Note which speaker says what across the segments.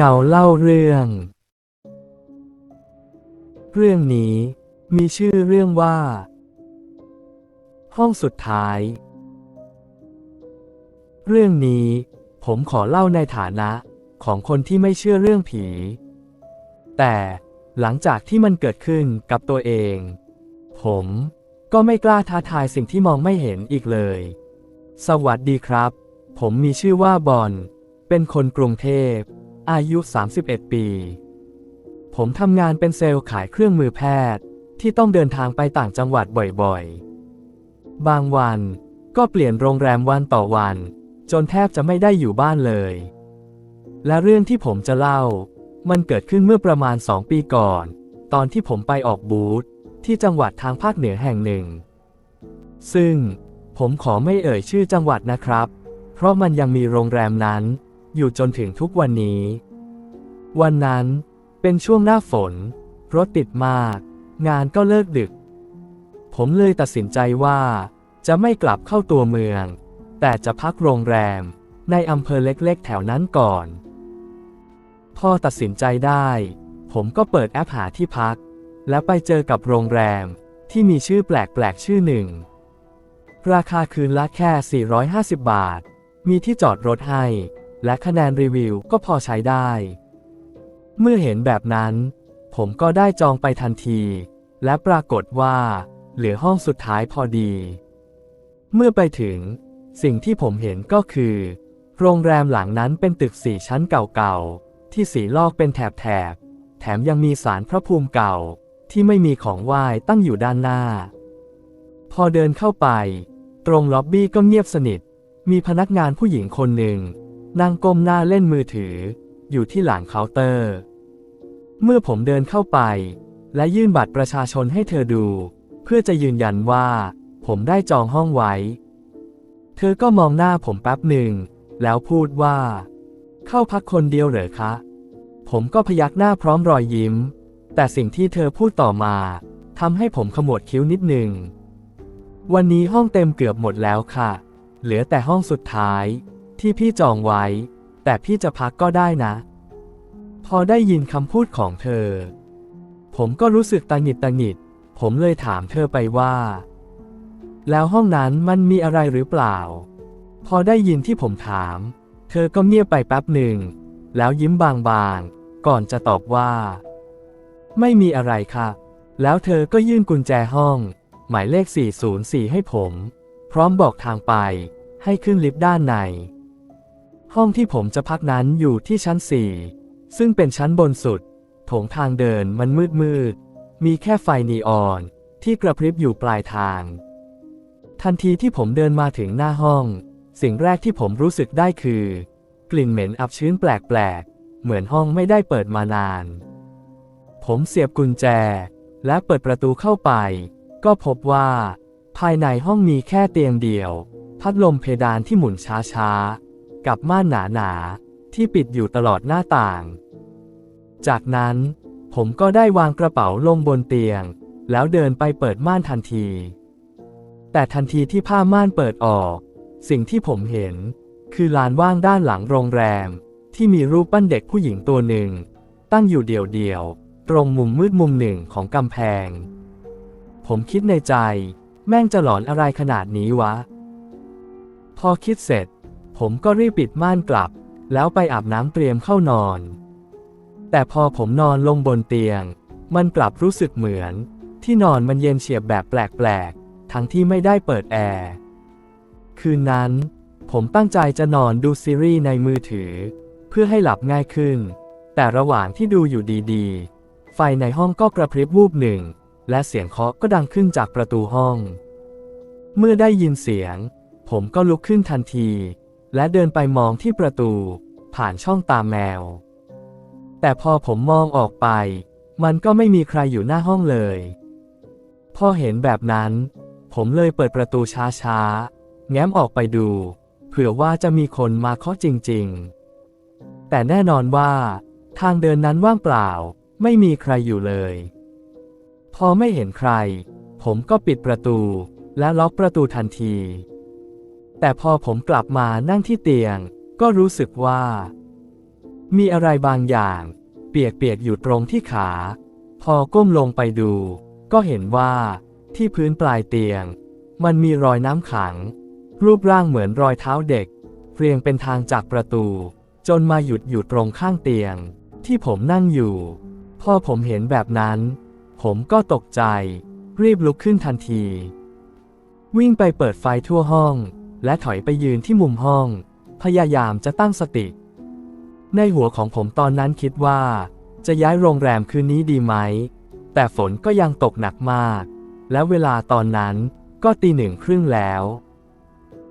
Speaker 1: เงาเล่าเรื่อง เรื่องนี้มีชื่อเรื่องว่า ห้องสุดท้าย เรื่องนี้ผมขอเล่าในฐานะของคนที่ไม่เชื่อเรื่องผี แต่หลังจากที่มันเกิดขึ้นกับตัวเอง ผมก็ไม่กล้าท้าทายสิ่งที่มองไม่เห็นอีกเลย สวัสดีครับ ผมมีชื่อว่าบอลเป็นคนกรุงเทพ อายุ 31 ปี ผมทำงานเป็นเซลล์ขายเครื่องมือแพทย์ ที่ต้องเดินทางไปต่างจังหวัดบ่อยๆ บางวันก็เปลี่ยนโรงแรมวันต่อวัน จนแทบจะไม่ได้อยู่บ้านเลย และเรื่องที่ผมจะเล่า มันเกิดขึ้นเมื่อประมาณ 2 ปีก่อน ตอนที่ผมไปออกบูธที่จังหวัดทางภาคเหนือแห่งหนึ่ง ซึ่งผมขอไม่เอ่ยชื่อจังหวัดนะครับ เพราะมันยังมีโรงแรมนั้น อยู่จนถึงทุกวันนี้ วันนั้นเป็นช่วงหน้าฝน รถติดมาก งานก็เลิกดึก ผมเลยตัดสินใจว่า จะไม่กลับเข้าตัวเมือง แต่จะพักโรงแรม ในอำเภอเล็กๆ แถวนั้นก่อน พอตัดสินใจได้ ผมก็เปิดแอปหาที่พัก และไปเจอกับโรงแรมที่มีชื่อแปลกๆ ชื่อหนึ่ง ราคาคืนละแค่ 450 บาท มีที่จอดรถให้ และคะแนนรีวิวก็พอใช้ได้ เมื่อเห็นแบบนั้น ผมก็ได้จองไปทันที และปรากฏว่า เหลือห้องสุดท้ายพอดี เมื่อไปถึง สิ่งที่ผมเห็นก็คือ โรงแรมหลังนั้นเป็นตึกสี่ชั้นเก่าๆ ที่สีลอกเป็นแถบๆ แถมยังมีศาลพระภูมิเก่า ที่ไม่มีของไหว้ตั้งอยู่ด้านหน้า พอเดินเข้าไป ตรงล็อบบี้ก็เงียบสนิท มีพนักงานผู้หญิงคนหนึ่ง นั่งก้มหน้าเล่นมือถือ อยู่ที่หลังเคาน์เตอร์ เมื่อผมเดินเข้าไป และยื่นบัตรประชาชนให้เธอดู เพื่อจะยืนยันว่า ผมได้จองห้องไว้ เธอก็มองหน้าผมแป๊บหนึ่ง แล้วพูดว่า เข้าพักคนเดียวเหรอคะ ผมก็พยักหน้าพร้อมรอยยิ้ม แต่สิ่งที่เธอพูดต่อมาทำให้ผมขมวดคิ้วนิดหนึ่ง วันนี้ห้องเต็มเกือบหมดแล้วค่ะ เหลือแต่ห้องสุดท้าย ที่พี่จองไว้ แต่พี่จะพักก็ได้นะ พอได้ยินคำพูดของเธอ ผมก็รู้สึกตังหิดตังหิด ผมเลยถามเธอไปว่า แล้วห้องนั้นมันมีอะไรหรือเปล่า พอได้ยินที่ผมถาม เธอก็เงียบไปแป๊บหนึ่ง แล้วยิ้มบางๆ ก่อนจะตอบว่า ไม่มีอะไรค่ะ แล้วเธอก็ยื่นกุญแจห้อง หมายเลข 404 ให้ผม พร้อมบอกทางไปให้ขึ้นลิฟต์ด้านใน ห้องที่ผมจะพักนั้นอยู่ที่ชั้น4ซึ่งเป็นชั้นบนสุด โถงทางเดินมันมืดมืด มีแค่ไฟนีออนที่กระพริบอยู่ปลายทาง ทันทีที่ผมเดินมาถึงหน้าห้อง สิ่งแรกที่ผมรู้สึกได้คือ กลิ่นเหม็นอับชื้นแปลกๆ เหมือนห้องไม่ได้เปิดมานาน ผมเสียบกุญแจ และเปิดประตูเข้าไป ก็พบว่า ภายในห้องมีแค่เตียงเดียว พัดลมเพดานที่หมุนช้าๆ กับม่านหนาๆที่ปิดอยู่ตลอดหน้าต่าง จากนั้น ผมก็ได้วางกระเป๋าลงบนเตียง แล้วเดินไปเปิดม่านทันที แต่ทันทีที่ผ้าม่านเปิดออก สิ่งที่ผมเห็น คือลานว่างด้านหลังโรงแรม ที่มีรูปปั้นเด็กผู้หญิงตัวหนึ่ง ตั้งอยู่เดี่ยวๆตรงมุมมืดมุมหนึ่งของกำแพง ผมคิดในใจ แม่งจะหลอนอะไรขนาดนี้วะ พอคิดเสร็จ ผมก็รีบปิดม่านกลับ แล้วไปอาบน้ำเตรียมเข้านอน แต่พอผมนอนลงบนเตียง มันกลับรู้สึกเหมือน ที่นอนมันเย็นเฉียบแบบแปลกๆ ทั้งที่ไม่ได้เปิดแอร์ คืนนั้น ผมตั้งใจจะนอนดูซีรีส์ในมือถือ เพื่อให้หลับง่ายขึ้น แต่ระหว่างที่ดูอยู่ดีๆ ไฟในห้องก็กระพริบวูบหนึ่ง และเสียงเคาะก็ดังขึ้นจากประตูห้อง เมื่อได้ยินเสียง ผมก็ลุกขึ้นทันที และเดินไปมองที่ประตู ผ่านช่องตาแมว แต่พอผมมองออกไป มันก็ไม่มีใครอยู่หน้าห้องเลย พอเห็นแบบนั้น ผมเลยเปิดประตูช้าๆ แง้มออกไปดู เผื่อว่าจะมีคนมาเคาะจริงๆ แต่แน่นอนว่า ทางเดินนั้นว่างเปล่า ไม่มีใครอยู่เลย พอไม่เห็นใคร ผมก็ปิดประตูและล็อกประตูทันที แต่พอผมกลับมานั่งที่เตียง ก็รู้สึกว่า มีอะไรบางอย่าง เปียกๆอยู่ตรงที่ขา พอก้มลงไปดู ก็เห็นว่าที่พื้นปลายเตียง มันมีรอยน้ำขัง รูปร่างเหมือนรอยเท้าเด็ก เรียงเป็นทางจากประตู จนมาหยุดอยู่ตรงข้างเตียง ที่ผมนั่งอยู่ พอผมเห็นแบบนั้น ผมก็ตกใจ รีบลุกขึ้นทันที วิ่งไปเปิดไฟทั่วห้อง และถอยไปยืนที่มุมห้อง พยายามจะตั้งสติ ในหัวของผมตอนนั้นคิดว่า จะย้ายโรงแรมคืนนี้ดีไหม แต่ฝนก็ยังตกหนักมาก และเวลาตอนนั้นก็ตีหนึ่งครึ่งแล้ว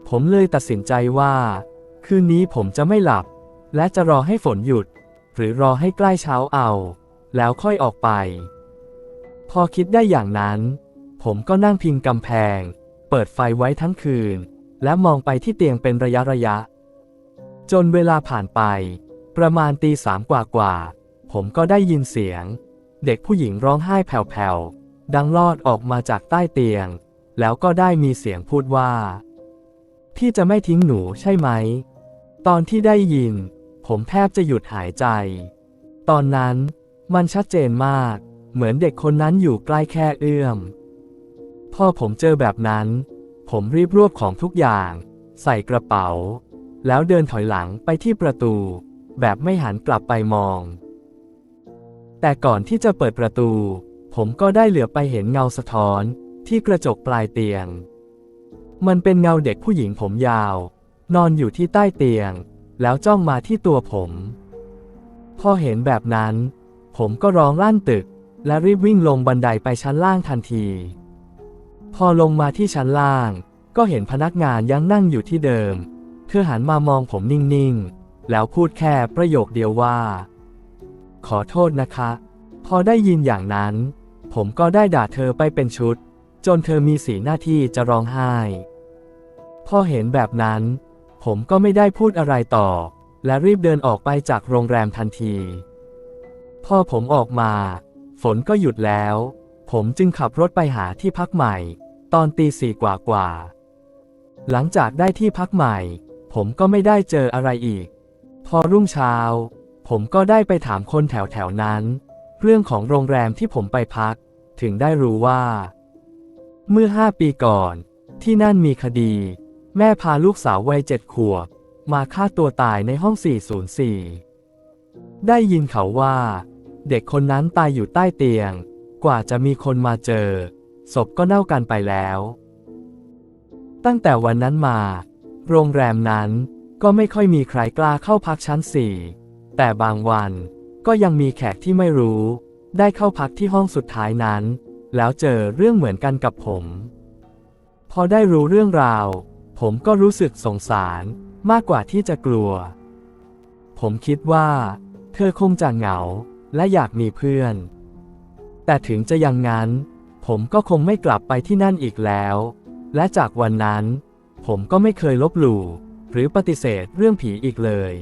Speaker 1: ผมเลยตัดสินใจว่า คืนนี้ผมจะไม่หลับ และจะรอให้ฝนหยุด หรือรอให้ใกล้เช้าเอา แล้วค่อยออกไป พอคิดได้อย่างนั้น ผมก็นั่งพิงกำแพง เปิดไฟไว้ทั้งคืน และมองไปที่เตียงเป็นระยะระยะ จนเวลาผ่านไป ประมาณตีสามกว่ากว่าๆผมก็ได้ยินเสียง เด็กผู้หญิงร้องไห้แผ่วๆ ดังลอดออกมาจากใต้เตียง แล้วก็ได้มีเสียงพูดว่า พี่จะไม่ทิ้งหนูใช่ไหม ตอนที่ได้ยิน ผมแทบจะหยุดหายใจ ตอนนั้นมันชัดเจนมาก เหมือนเด็กคนนั้นอยู่ใกล้แค่เอื้อม พ่อผมเจอแบบนั้น ผมรีบรวบของทุกอย่าง ใส่กระเป๋า แล้วเดินถอยหลังไปที่ประตู แบบไม่หันกลับไปมอง แต่ก่อนที่จะเปิดประตู ผมก็ได้เหลือไปเห็นเงาสะท้อนที่กระจกปลายเตียง มันเป็นเงาเด็กผู้หญิงผมยาว นอนอยู่ที่ใต้เตียง แล้วจ้องมาที่ตัวผม พอเห็นแบบนั้น ผมก็ร้องลั่นตึก และรีบวิ่งลงบันไดไปชั้นล่างทันที พอลงมาที่ชั้นล่าง ก็เห็นพนักงานยังนั่งอยู่ที่เดิม เธอหันมามองผมนิ่งๆ แล้วพูดแค่ประโยคเดียวว่า ขอโทษนะคะ พอได้ยินอย่างนั้น ผมก็ได้ด่าเธอไปเป็นชุด จนเธอมีสีหน้าที่จะร้องไห้ พอเห็นแบบนั้น ผมก็ไม่ได้พูดอะไรต่อ และรีบเดินออกไปจากโรงแรมทันที พอผมออกมา ฝนก็หยุดแล้วผมจึงขับรถไปหาที่พักใหม่ ตอนตีสี่กว่ากว่าๆหลังจากได้ที่พักใหม่ ผมก็ไม่ได้เจออะไรอีก พอรุ่งเช้า ผมก็ได้ไปถามคนแถวแถวๆนั้น เรื่องของโรงแรมที่ผมไปพัก ถึงได้รู้ว่า เมื่อห้าปีก่อน ที่นั่นมีคดี แม่พาลูกสาววัยเจ็ดขวบ มาฆ่าตัวตายในห้อง 404 ได้ยินเขาว่า เด็กคนนั้นตายอยู่ใต้เตียง กว่าจะมีคนมาเจอ ศพก็เน่ากันไปแล้ว ตั้งแต่วันนั้นมา โรงแรมนั้นก็ไม่ค่อยมีใครกล้าเข้าพักชั้นสี่แต่บางวันก็ยังมีแขกที่ไม่รู้ ได้เข้าพักที่ห้องสุดท้ายนั้น แล้วเจอเรื่องเหมือนกันกับผม พอได้รู้เรื่องราว ผมก็รู้สึกสงสารมากกว่าที่จะกลัว ผมคิดว่า เธอคงจะเหงาและอยากมีเพื่อน แต่ถึงจะอย่างนั้น ผมก็คงไม่กลับไปที่นั่นอีกแล้ว และจากวันนั้น ผมก็ไม่เคยลบหลู่หรือปฏิเสธเรื่องผีอีกเลย